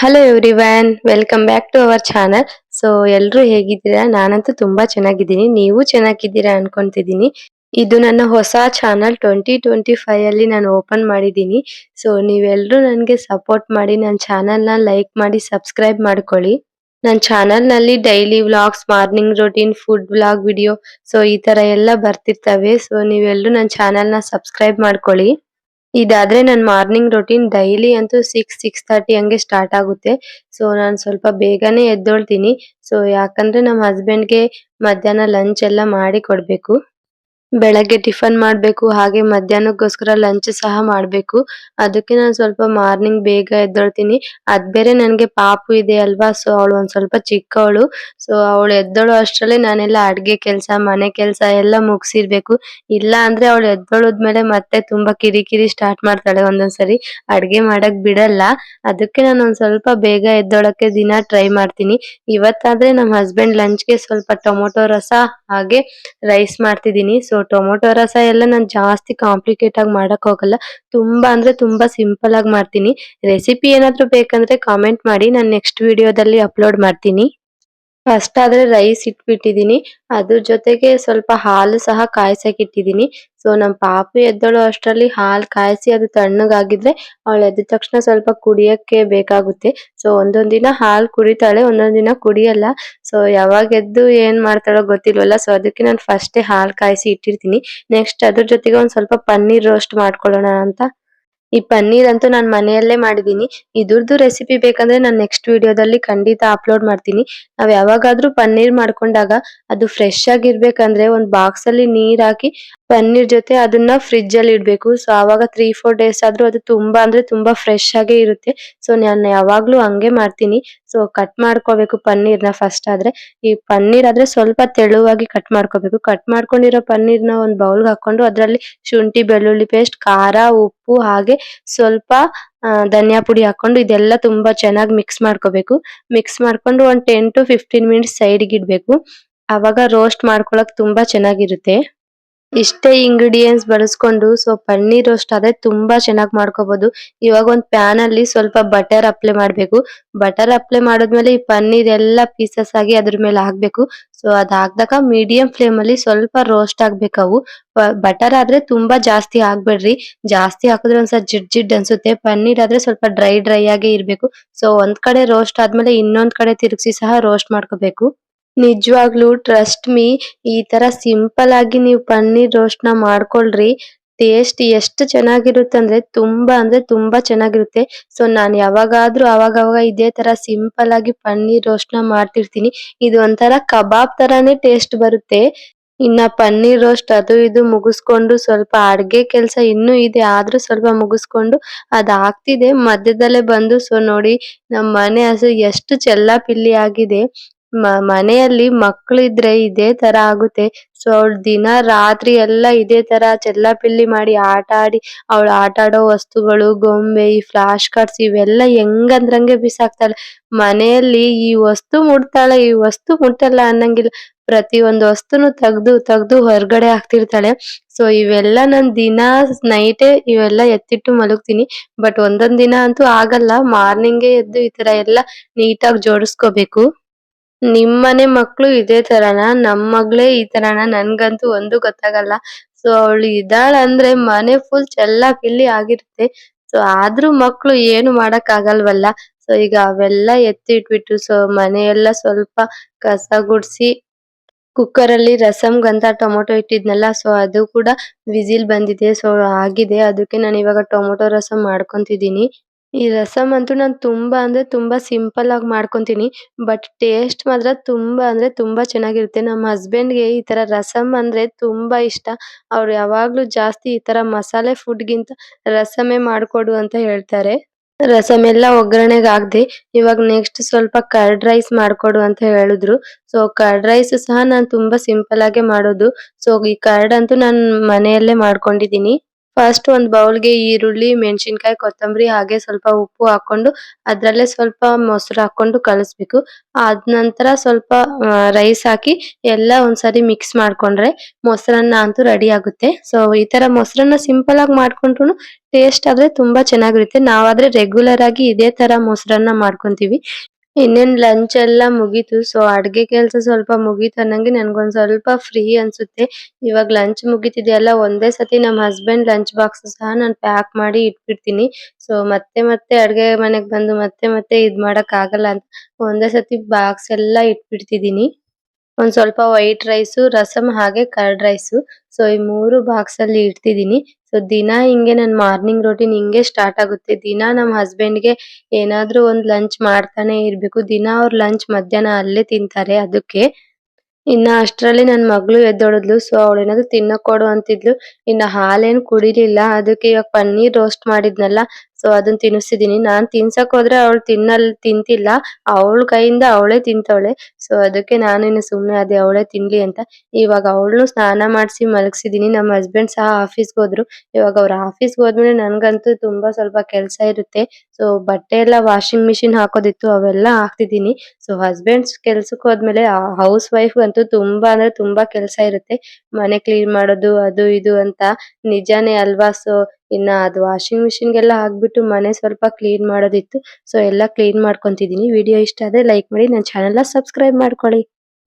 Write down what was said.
Hello everyone welcome back to our channel so ಎಲ್ರು ಹೇಗಿದ್ದೀರಾ? ನಾನಂತೂ ತುಂಬಾ ಚೆನ್ನಾಗಿದ್ದೀನಿ. ನೀವು ಚೆನ್ನಾಗಿದ್ದೀರಾ ಅನ್ಕೊಂತಿದ್ದೀನಿ. ಇದು ನನ್ನ ಹೊಸ ಚಾನಲ್ ಟ್ವೆಂಟಿ ಟ್ವೆಂಟಿ ಫೈವ್ ಅಲ್ಲಿ ನಾನು ಓಪನ್ ಮಾಡಿದ್ದೀನಿ. ಸೊ ನೀವೆಲ್ಲರೂ ನನಗೆ ಸಪೋರ್ಟ್ ಮಾಡಿ ನನ್ನ ನ ಲೈಕ್ ಮಾಡಿ ಸಬ್ಸ್ಕ್ರೈಬ್ ಮಾಡ್ಕೊಳ್ಳಿ. ನನ್ನ ಚಾನಲ್ನಲ್ಲಿ daily vlogs morning routine food vlog video so ಈ ತರ ಎಲ್ಲ ಬರ್ತಿರ್ತವೆ. ಸೊ ನೀವೆಲ್ಲರೂ ನನ್ನ ನ ಸಬ್ಸ್ಕ್ರೈಬ್ ಮಾಡ್ಕೊಳ್ಳಿ. ಇದಾದ್ರೆ ನನ್ ಮಾರ್ನಿಂಗ್ ರೊಟೀನ್ ಡೈಲಿ ಅಂತೂ ಸಿಕ್ಸ್ ಸಿಕ್ಸ್ ಥರ್ಟಿ ಹಂಗೆ ಸ್ಟಾರ್ಟ್ ಆಗುತ್ತೆ. ಸೊ ನಾನ್ ಸ್ವಲ್ಪ ಬೇಗನೆ ಎದ್ದೋಳ್ತೀನಿ. ಸೊ ಯಾಕಂದ್ರೆ ನಮ್ ಹಸ್ಬೆಂಡ್ಗೆ ಮಧ್ಯಾಹ್ನ ಲಂಚ್ ಎಲ್ಲ ಮಾಡಿ ಕೊಡ್ಬೇಕು. ಬೆಳಗ್ಗೆ ಟಿಫನ್ ಮಾಡ್ಬೇಕು, ಹಾಗೆ ಮಧ್ಯಾಹ್ನಕ್ಕೋಸ್ಕರ ಲಂಚ್ ಸಹ ಮಾಡ್ಬೇಕು. ಅದಕ್ಕೆ ನಾನ್ ಸ್ವಲ್ಪ ಮಾರ್ನಿಂಗ್ ಬೇಗ ಎದ್ದೊಳ್ತೀನಿ. ಅದ್ ಬೇರೆ ನನ್ಗೆ ಪಾಪು ಇದೆ ಅಲ್ವಾ ಸೊ ಅವಳು ಒಂದ್ ಸ್ವಲ್ಪ ಚಿಕ್ಕವಳು. ಸೊ ಅವಳು ಎದ್ದೋಳು ಅಷ್ಟ್ರಲ್ಲೇ ನಾನೆಲ್ಲ ಅಡ್ಗೆ ಕೆಲಸ, ಮನೆ ಕೆಲಸ ಎಲ್ಲ ಮುಗಿಸಿರ್ಬೇಕು. ಇಲ್ಲ ಅಂದ್ರೆ ಅವಳು ಎದ್ದೋಳದ್ಮೇಲೆ ಮತ್ತೆ ತುಂಬಾ ಕಿರಿಕಿರಿ ಸ್ಟಾರ್ಟ್ ಮಾಡ್ತಾಳೆ ಒಂದೊಂದ್ಸರಿ. ಅಡ್ಗೆ ಮಾಡಕ್ ಬಿಡಲ್ಲ. ಅದಕ್ಕೆ ನಾನು ಒಂದ್ ಸ್ವಲ್ಪ ಬೇಗ ಎದ್ದೋಳಕ್ಕೆ ದಿನ ಟ್ರೈ ಮಾಡ್ತೀನಿ. ಇವತ್ತಾದ್ರೆ ನಮ್ ಹಸ್ಬೆಂಡ್ ಲಂಚ್ಗೆ ಸ್ವಲ್ಪ ಟೊಮೊಟೊ ರಸ ಹಾಗೆ ರೈಸ್ ಮಾಡ್ತಿದೀನಿ ಸೊ ಟೊಮೊಟೊ ರಸ ಎಲ್ಲ ನಾನ್ ಜಾಸ್ತಿ ಕಾಂಪ್ಲಿಕೇಟ್ ಆಗಿ ಮಾಡಕ್ ಹೋಗಲ್ಲ. ತುಂಬಾ ಅಂದ್ರೆ ತುಂಬಾ ಸಿಂಪಲ್ ಆಗಿ ಮಾಡ್ತೀನಿ. ರೆಸಿಪಿ ಏನಾದ್ರು ಬೇಕಂದ್ರೆ ಕಾಮೆಂಟ್ ಮಾಡಿ. ನಾನ್ ನೆಕ್ಸ್ಟ್ ವಿಡಿಯೋದಲ್ಲಿ ಅಪ್ಲೋಡ್ ಮಾಡ್ತೀನಿ. ಫಸ್ಟ್ ಆದ್ರೆ ರೈಸ್ ಇಟ್ಬಿಟ್ಟಿದೀನಿ. ಅದ್ರ ಜೊತೆಗೆ ಸ್ವಲ್ಪ ಹಾಲು ಸಹ ಕಾಯ್ಸಕ್ ಇಟ್ಟಿದೀನಿ. ಸೊ ನಮ್ ಪಾಪು ಎದ್ದಳು ಅಷ್ಟರಲ್ಲಿ ಹಾಲು ಕಾಯಿಸಿ ಅದು ತಣ್ಣಗಾಗಿದ್ರೆ ಅವಳು ಎದ್ದ ತಕ್ಷಣ ಸ್ವಲ್ಪ ಕುಡಿಯಕ್ಕೆ ಬೇಕಾಗುತ್ತೆ. ಸೊ ಒಂದೊಂದ್ ದಿನ ಹಾಲು ಕುಡಿತಾಳೆ, ಒಂದೊಂದ್ ದಿನ ಕುಡಿಯಲ್ಲ. ಸೊ ಯಾವಾಗ ಎದ್ದು ಏನ್ ಮಾಡ್ತಾಳೋ ಗೊತ್ತಿಲ್ವಲ್ಲ. ಸೊ ಅದಕ್ಕೆ ನಾನು ಫಸ್ಟ್ ಹಾಲು ಕಾಯಿಸಿ ಇಟ್ಟಿರ್ತೀನಿ. ನೆಕ್ಸ್ಟ್ ಅದ್ರ ಜೊತೆಗೆ ಒಂದ್ ಸ್ವಲ್ಪ ಪನ್ನೀರ್ ರೋಸ್ಟ್ ಮಾಡ್ಕೊಳ್ಳೋಣ ಅಂತ. ಈ ಪನ್ನೀರ್ ಅಂತೂ ನಾನ್ ಮನೆಯಲ್ಲೇ ಮಾಡಿದೀನಿ. ಇದ್ರದ್ದು ರೆಸಿಪಿ ಬೇಕಂದ್ರೆ ನಾನ್ ನೆಕ್ಸ್ಟ್ ವಿಡಿಯೋದಲ್ಲಿ ಖಂಡಿತ ಅಪ್ಲೋಡ್ ಮಾಡ್ತೀನಿ. ನಾವ್ ಯಾವಾಗಾದ್ರೂ ಪನ್ನೀರ್ ಮಾಡ್ಕೊಂಡಾಗ ಅದು ಫ್ರೆಶ್ ಆಗಿರ್ಬೇಕಂದ್ರೆ ಒಂದ್ ಬಾಕ್ಸ್ ಅಲ್ಲಿ ನೀರ್ ಹಾಕಿ ಪನ್ನೀರ್ ಜೊತೆ ಅದನ್ನ ಫ್ರಿಡ್ಜ್ ಅಲ್ಲಿ ಇಡ್ಬೇಕು. ಸೊ ಅವಾಗ ತ್ರೀ ಫೋರ್ ಡೇಸ್ ಆದ್ರೂ ಅದು ತುಂಬಾ ಅಂದ್ರೆ ತುಂಬಾ ಫ್ರೆಶ್ ಆಗೇ ಇರುತ್ತೆ. ಸೊ ನಾನ್ ಯಾವಾಗ್ಲೂ ಹಂಗೆ ಮಾಡ್ತೀನಿ. ಸೊ ಕಟ್ ಮಾಡ್ಕೋಬೇಕು ಪನ್ನೀರ್ನ ಫಸ್ಟ್ ಆದ್ರೆ. ಈ ಪನ್ನೀರ್ ಆದ್ರೆ ಸ್ವಲ್ಪ ತೆಳುವಾಗಿ ಕಟ್ ಮಾಡ್ಕೋಬೇಕು. ಕಟ್ ಮಾಡ್ಕೊಂಡಿರೋ ಪನ್ನೀರ್ನ ಒಂದ್ ಬೌಲ್ಗೆ ಹಾಕೊಂಡು ಅದ್ರಲ್ಲಿ ಶುಂಠಿ, ಬೆಳ್ಳುಳ್ಳಿ ಪೇಸ್ಟ್ ಖಾರ, ಉಪ್ಪು ಹಾಗೆ ಸ್ವಲ್ಪ ಧನಿಯಾ ಪುಡಿ ಹಾಕೊಂಡು ಇದೆಲ್ಲ ತುಂಬಾ ಚೆನ್ನಾಗಿ ಮಿಕ್ಸ್ ಮಾಡ್ಕೋಬೇಕು. ಮಿಕ್ಸ್ ಮಾಡ್ಕೊಂಡು ಒಂದ್ ಟೆನ್ ಟು ಫಿಫ್ಟೀನ್ ಮಿನಿಟ್ಸ್ ಸೈಡ್ಗೆ ಇಡ್ಬೇಕು. ಅವಾಗ ರೋಸ್ಟ್ ಮಾಡ್ಕೊಳಕ್ ತುಂಬಾ ಚೆನ್ನಾಗಿರುತ್ತೆ. ಇಷ್ಟೇ ಇಂಗ್ರೀಡಿಯೆಂಟ್ಸ್ ಬಳಸ್ಕೊಂಡು ಸೊ ಪನ್ನೀರ್ ರೋಸ್ಟ್ ಆದ್ರೆ ತುಂಬಾ ಚೆನ್ನಾಗಿ ಮಾಡ್ಕೋಬಹುದು ಇವಾಗ ಒಂದ್ ಪ್ಯಾನ್ ಅಲ್ಲಿ ಸ್ವಲ್ಪ ಬಟರ್ ಅಪ್ಲೈ ಮಾಡ್ಬೇಕು. ಬಟರ್ ಅಪ್ಲೈ ಮಾಡಿದ್ಮೇಲೆ ಈ ಪನ್ನೀರ್ ಎಲ್ಲ ಪೀಸಸ್ ಆಗಿ ಅದ್ರ ಮೇಲೆ ಹಾಕ್ಬೇಕು. ಸೊ ಅದ್ ಹಾಕ್ದಾಗ ಮೀಡಿಯಂ ಫ್ಲೇಮ್ ಅಲ್ಲಿ ಸ್ವಲ್ಪ ರೋಸ್ಟ್ ಆಗ್ಬೇಕು ಬಟರ್ ಆದ್ರೆ ತುಂಬಾ ಜಾಸ್ತಿ ಆಗ್ಬೇಡ್ರಿ. ಜಾಸ್ತಿ ಹಾಕಿದ್ರೆ ಒಂದ್ಸಲ ಜಿಡ್ ಜಿಡ್ ಅನ್ಸುತ್ತೆ. ಪನ್ನೀರ್ ಆದ್ರೆ ಸ್ವಲ್ಪ ಡ್ರೈ ಡ್ರೈ ಆಗೇ ಇರ್ಬೇಕು. ಸೊ ಒಂದ್ ಕಡೆ ರೋಸ್ಟ್ ಆದ್ಮೇಲೆ ಇನ್ನೊಂದ್ ಕಡೆ ತಿರುಗಿಸಿ ಸಹ ರೋಸ್ಟ್ ಮಾಡ್ಕೋಬೇಕು. ನಿಜವಾಗ್ಲೂ ಟ್ರಸ್ಟ್ ಮೀ ಈ ತರ ಸಿಂಪಲ್ ಆಗಿ ನೀವು ಪನ್ನೀರ್ ರೋಸ್ಟ್ನ ಮಾಡ್ಕೊಳ್ರಿ. ಟೇಸ್ಟ್ ಎಷ್ಟು ಚೆನ್ನಾಗಿರುತ್ತೆ ಅಂದ್ರೆ ತುಂಬಾ ಅಂದ್ರೆ ತುಂಬಾ ಚೆನ್ನಾಗಿರುತ್ತೆ. ಸೊ ನಾನ್ ಯಾವಾಗಾದ್ರೂ ಅವಾಗವಾಗ ಇದೇ ತರ ಸಿಂಪಲ್ ಆಗಿ ಪನ್ನೀರ್ ರೋಸ್ಟ್ನ ಮಾಡ್ತಿರ್ತೀನಿ. ಇದು ಒಂಥರ ಕಬಾಬ್ ತರಾನೇ ಟೇಸ್ಟ್ ಬರುತ್ತೆ. ಇನ್ನ ಪನ್ನೀರ್ ರೋಸ್ಟ್ ಅದು ಇದು ಮುಗಿಸ್ಕೊಂಡು ಸ್ವಲ್ಪ ಅಡ್ಗೆ ಕೆಲಸ ಇನ್ನೂ ಇದೆ, ಆದ್ರೂ ಸ್ವಲ್ಪ ಮುಗಿಸ್ಕೊಂಡು ಅದಾಗ್ತಿದೆ ಮಧ್ಯದಲ್ಲೇ ಬಂದು ಸೊ ನೋಡಿ, ನಮ್ ಮನೆ ಹಸು ಎಷ್ಟು ಚೆಲ್ಲಾಪಿಲ್ಲಿ ಆಗಿದೆ. ಮ, ಮನೆಯಲ್ಲಿ ಮಕ್ಕಳಿದ್ರೆ ಇದೆ ತರ ಆಗುತ್ತೆ. ಸೊ, ಅವ್ಳ್ ದಿನ ರಾತ್ರಿ ಎಲ್ಲ ಇದೇ ತರ ಚೆಲ್ಲಾಪಿಲ್ಲಿ ಮಾಡಿ ಆಟ ಆಡಿ, ಅವ್ಳ್ ಆಟ ಆಡೋ ವಸ್ತುಗಳು, ಗೊಂಬೆ, ಈ ಫ್ಲಾಶ್ ಕಾರ್ಡ್ಸ್ ಇವೆಲ್ಲ ಹೆಂಗಂದ್ರಂಗೆ ಬಿಸಾಕ್ತಾಳೆ. ಮನೆಯಲ್ಲಿ ಈ ವಸ್ತು ಮುಟ್ತಾಳೆ, ಈ ವಸ್ತು ಮುಟ್ಟಲ್ಲ ಅನ್ನಂಗಿಲ್ಲ. ಪ್ರತಿ ಒಂದು ವಸ್ತುನು ತೆಗ್ದು ತೆಗ್ದು ಹೊರಗಡೆ ಹಾಕ್ತಿರ್ತಾಳೆ. ಸೊ, ಇವೆಲ್ಲ ನಾನು ದಿನ ನೈಟ್ ಇವೆಲ್ಲ ಎತ್ತಿಟ್ಟು ಮಲಗ್ತೀನಿ. ಬಟ್ ಒಂದೊಂದ್ ದಿನ ಅಂತೂ ಆಗಲ್ಲ. ಮಾರ್ನಿಂಗ್ ಎದ್ದು ಈ ತರ ಎಲ್ಲ ನೀಟಾಗಿ ಜೋಡಿಸ್ಕೋಬೇಕು. ನಿಮ್ಮನೆ ಮಕ್ಕಳು ಇದೆ ತರನ, ನಮ್ ಮಗಳೇ ಈ ತರನ, ನನ್ಗಂತೂ ಒಂದು ಗೊತ್ತಾಗಲ್ಲ. ಸೊ ಅವಳು ಇದ್ದಾಳಂದ್ರೆ ಮನೆ ಫುಲ್ ಚೆಲ್ಲಾಪಿಲ್ಲಿ ಆಗಿರುತ್ತೆ. ಸೊ ಆದ್ರೂ ಮಕ್ಕಳು ಏನು ಮಾಡಕ್ ಆಗಲ್ವಲ್ಲ ಸೊ ಈಗ ಅವೆಲ್ಲ ಎತ್ತಿ ಇಟ್ಬಿಟ್ಟು ಸೊ ಮನೆಯೆಲ್ಲ ಸ್ವಲ್ಪ ಕಸ ಗುಡಿಸಿ ಕುಕ್ಕರ್ ಅಲ್ಲಿ ರಸಂಗಂತ ಟೊಮೊಟೊ ಇಟ್ಟಿದ್ನಲ್ಲ ಸೊ ಅದು ಕೂಡ ವಿಸಿಲ್ ಬಂದಿದೆ. ಸೊ ಆಗಿದೆ. ಅದಕ್ಕೆ ನಾನು ಇವಾಗ ಟೊಮೊಟೊ ರಸಂ ಮಾಡ್ಕೊಂತಿದೀನಿ ಈ ರಸಂ ಅಂತೂ ನಾನು ತುಂಬಾ ಅಂದ್ರೆ ತುಂಬಾ ಸಿಂಪಲ್ ಆಗಿ ಮಾಡ್ಕೊಂತೀನಿ. ಬಟ್ ಟೇಸ್ಟ್ ಮಾತ್ರ ತುಂಬಾ ಅಂದ್ರೆ ತುಂಬಾ ಚೆನ್ನಾಗಿರುತ್ತೆ. ನಮ್ ಹಸ್ಬೆಂಡ್ಗೆ ಈ ತರ ರಸಂ ಅಂದ್ರೆ ತುಂಬಾ ಇಷ್ಟ. ಅವ್ರು ಯಾವಾಗ್ಲೂ ಜಾಸ್ತಿ ಈ ತರ ಮಸಾಲೆ ಫುಡ್ ಗಿಂತ ರಸಮೆ ಮಾಡ್ಕೊಡು ಅಂತ ಹೇಳ್ತಾರೆ. ರಸಂ ಎಲ್ಲ ಒಗ್ಗರಣೆಗೆ ಆಗದೆ ಇವಾಗ ನೆಕ್ಸ್ಟ್ ಸ್ವಲ್ಪ ಕರ್ಡ್ ರೈಸ್ ಮಾಡ್ಕೊಡು ಅಂತ ಹೇಳಿದ್ರು. ಸೊ ಕರ್ಡ್ ರೈಸ್ ಸಹ ನಾನು ತುಂಬಾ ಸಿಂಪಲ್ ಆಗೇ ಮಾಡೋದು. ಸೊ ಈ ಕರ್ಡ್ ಅಂತೂ ನಾನು ಮನೆಯಲ್ಲೇ ಮಾಡ್ಕೊಂಡಿದೀನಿ. ಫಸ್ಟ್ ಒಂದ್ ಬೌಲ್ಗೆ ಈರುಳ್ಳಿ, ಮೆಣಸಿನಕಾಯಿ, ಕೊತ್ತಂಬರಿ, ಹಾಗೆ ಸ್ವಲ್ಪ ಉಪ್ಪು ಹಾಕೊಂಡು ಅದ್ರಲ್ಲೇ ಸ್ವಲ್ಪ ಮೊಸರು ಹಾಕೊಂಡು ಕಲಸ್ಬೇಕು. ಆದ್ ನಂತರ ಸ್ವಲ್ಪ ರೈಸ್ ಹಾಕಿ ಎಲ್ಲ ಒಂದ್ಸರಿ ಮಿಕ್ಸ್ ಮಾಡ್ಕೊಂಡ್ರೆ ಮೊಸರನ್ನ ಅಂತೂ ರೆಡಿ ಆಗುತ್ತೆ. ಸೊ ಈ ತರ ಮೊಸರನ್ನ ಸಿಂಪಲ್ ಆಗಿ ಮಾಡ್ಕೊಂಡ್ರುನು ಟೇಸ್ಟ್ ಆದ್ರೆ ತುಂಬಾ ಚೆನ್ನಾಗಿರುತ್ತೆ. ನಾವಾದ್ರೆ ರೆಗ್ಯುಲರ್ ಆಗಿ ಇದೇ ತರ ಮೊಸರನ್ನ ಮಾಡ್ಕೊಂತೀವಿ. ಇನ್ನೇನ್ ಲಂಚ್ ಎಲ್ಲ ಮುಗೀತು. ಸೊ ಅಡ್ಗೆ ಕೆಲಸ ಸ್ವಲ್ಪ ಮುಗೀತು ಅನ್ನಂಗೆ ಒಂದ್ ಸ್ವಲ್ಪ ಫ್ರೀ ಅನ್ಸುತ್ತೆ. ಇವಾಗ ಲಂಚ್ ಮುಗೀತಿದೆಯಲ್ಲ ಒಂದೇ ಸತಿ ನಮ್ ಹಸ್ಬೆಂಡ್ ಲಂಚ್ ಬಾಕ್ಸ್ ಸಹ ನಾನ್ ಪ್ಯಾಕ್ ಮಾಡಿ ಇಟ್ಬಿಡ್ತೀನಿ. ಸೊ ಮತ್ತೆ ಮತ್ತೆ ಅಡುಗೆ ಮನೆಗ್ ಬಂದು ಮತ್ತೆ ಮತ್ತೆ ಇದ್ ಮಾಡಕ್ ಆಗಲ್ಲ ಅಂತ ಒಂದೇ ಸತಿ ಬಾಕ್ಸ್ ಎಲ್ಲ ಇಟ್ಬಿಡ್ತಿದೀನಿ ಒಂದ್ ಸ್ವಲ್ಪ ವೈಟ್ ರೈಸ್ ರಸಂ ಹಾಗೆ ಕರ್ಡ್ ರೈಸ್ ಸೊ ಈ ಮೂರು ಬಾಕ್ಸ್ ಅಲ್ಲಿ ಇಡ್ತಿದೀನಿ. ಸೊ ದಿನ ಹಿಂಗೆ ನನ್ ಮಾರ್ನಿಂಗ್ ರೊಟೀನ್ ಹಿಂಗೆ ಸ್ಟಾರ್ಟ್ ಆಗುತ್ತೆ. ದಿನ ನಮ್ ಹಸ್ಬೆಂಡ್ಗೆ ಏನಾದ್ರು ಒಂದ್ ಲಂಚ್ ಮಾಡ್ತಾನೆ ಇರ್ಬೇಕು. ದಿನ ಅವ್ರ ಲಂಚ್ ಮಧ್ಯಾಹ್ನ ಅಲ್ಲೇ ತಿಂತಾರೆ ಅದಕ್ಕೆ. ಇನ್ನ ಅಷ್ಟ್ರಲ್ಲಿ ನನ್ ಮಗಳು ಎದ್ದೊಳದ್ಲು ಸೊ ಅವಳು ಏನಾದ್ರು ತಿನ್ನಕ್ ಕೊಡು ಅಂತಿದ್ಲು. ಇನ್ನ ಹಾಲೇನ್ ಕುಡಿಲಿಲ್ಲ. ಅದಕ್ಕೆ ಇವಾಗ ಪನ್ನೀರ್ ರೋಸ್ಟ್ ಮಾಡಿದ್ನಲ್ಲ. ಸೊ ಅದನ್ನ ತಿನ್ನಿಸ್ತಿದೀನಿ ನಾನ್ ತಿನ್ಸಕ್ ಹೋದ್ರೆ ಅವಳು ತಿನ್ನಲ್ ತಿಂತಿಲ್ಲ. ಅವಳ ಕೈಯಿಂದ ಅವಳೇ ತಿಂತವಳೆ. ಸೊ ಅದಕ್ಕೆ ನಾನು ಇನ್ನು ಸುಮ್ನೆ ಅದೇ ಅವಳೇ ತಿನ್ಲಿ ಅಂತ. ಇವಾಗ ಅವಳನ್ನು ಸ್ನಾನ ಮಾಡ್ಸಿ ಮಲಗ್ಸಿದೀನಿ. ನಮ್ ಹಸ್ಬೆಂಡ್ ಸಹ ಆಫೀಸ್ಗೆ ಹೋದ್ರು. ಇವಾಗ ಅವ್ರ ಆಫೀಸ್ಗೆ ಹೋದ್ಮೇಲೆ ನನ್ಗಂತೂ ತುಂಬಾ ಸ್ವಲ್ಪ ಕೆಲಸ ಇರುತ್ತೆ. ಸೊ ಬಟ್ಟೆ ಎಲ್ಲ ವಾಷಿಂಗ್ ಮಿಷಿನ್ ಹಾಕೋದಿತ್ತು. ಅವೆಲ್ಲ ಹಾಕ್ತಿದೀನಿ. ಸೊ ಹಸ್ಬೆಂಡ್ಸ್ ಕೆಲ್ಸಕ್ಕೆ ಹೋದ್ಮೇಲೆ ಹೌಸ್ ವೈಫ್ ಅಂತೂ ತುಂಬಾ ಅಂದ್ರೆ ತುಂಬಾ ಕೆಲಸ ಇರುತ್ತೆ. ಮನೆ ಕ್ಲೀನ್ ಮಾಡೋದು, ಅದು ಇದು ಅಂತ. ನಿಜಾನೇ ಅಲ್ವಾ? ಸೊ ಇನ್ನ ಅದು ವಾಷಿಂಗ್ ಮಿಷಿನ್ ಗೆಲ್ಲ ಹಾಕ್ಬಿಟ್ಟು ಮನೆ ಸ್ವಲ್ಪ ಕ್ಲೀನ್ ಮಾಡೋದಿತ್ತು. ಸೊ ಎಲ್ಲ ಕ್ಲೀನ್ ಮಾಡ್ಕೊಂತಿದೀನಿ. ವಿಡಿಯೋ ಇಷ್ಟ ಆದ್ರೆ ಲೈಕ್ ಮಾಡಿ, ನನ್ ಚಾನೆಲ್ನ ಸಬ್ಸ್ಕ್ರೈಬ್ ಮಾಡ್ಕೊಳ್ಳಿ.